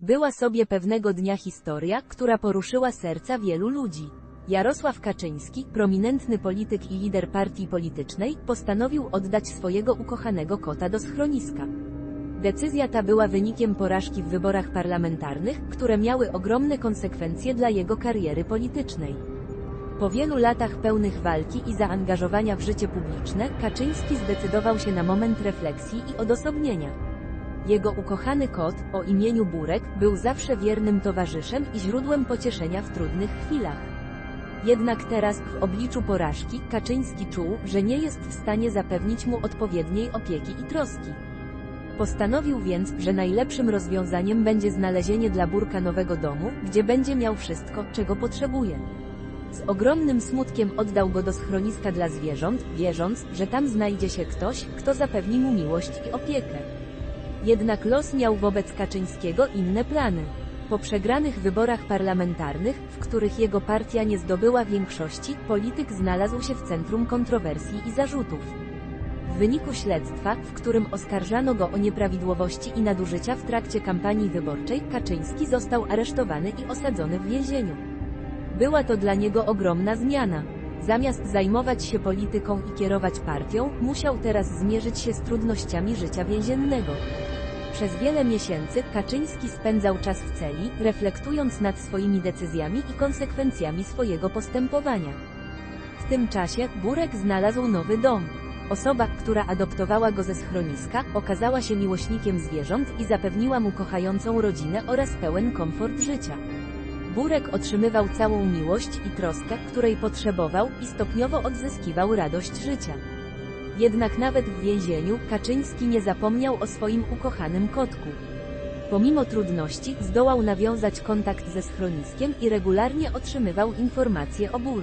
Była sobie pewnego dnia historia, która poruszyła serca wielu ludzi. Jarosław Kaczyński, prominentny polityk i lider partii politycznej, postanowił oddać swojego ukochanego kota do schroniska. Decyzja ta była wynikiem porażki w wyborach parlamentarnych, które miały ogromne konsekwencje dla jego kariery politycznej. Po wielu latach pełnych walki i zaangażowania w życie publiczne, Kaczyński zdecydował się na moment refleksji i odosobnienia. Jego ukochany kot, o imieniu Burek, był zawsze wiernym towarzyszem i źródłem pocieszenia w trudnych chwilach. Jednak teraz, w obliczu porażki, Kaczyński czuł, że nie jest w stanie zapewnić mu odpowiedniej opieki i troski. Postanowił więc, że najlepszym rozwiązaniem będzie znalezienie dla Burka nowego domu, gdzie będzie miał wszystko, czego potrzebuje. Z ogromnym smutkiem oddał go do schroniska dla zwierząt, wierząc, że tam znajdzie się ktoś, kto zapewni mu miłość i opiekę. Jednak los miał wobec Kaczyńskiego inne plany. Po przegranych wyborach parlamentarnych, w których jego partia nie zdobyła większości, polityk znalazł się w centrum kontrowersji i zarzutów. W wyniku śledztwa, w którym oskarżano go o nieprawidłowości i nadużycia w trakcie kampanii wyborczej, Kaczyński został aresztowany i osadzony w więzieniu. Była to dla niego ogromna zmiana. Zamiast zajmować się polityką i kierować partią, musiał teraz zmierzyć się z trudnościami życia więziennego. Przez wiele miesięcy Kaczyński spędzał czas w celi, reflektując nad swoimi decyzjami i konsekwencjami swojego postępowania. W tym czasie Burek znalazł nowy dom. Osoba, która adoptowała go ze schroniska, okazała się miłośnikiem zwierząt i zapewniła mu kochającą rodzinę oraz pełen komfort życia. Burek otrzymywał całą miłość i troskę, której potrzebował i stopniowo odzyskiwał radość życia. Jednak nawet w więzieniu, Kaczyński nie zapomniał o swoim ukochanym kotku. Pomimo trudności, zdołał nawiązać kontakt ze schroniskiem i regularnie otrzymywał informacje o Bur.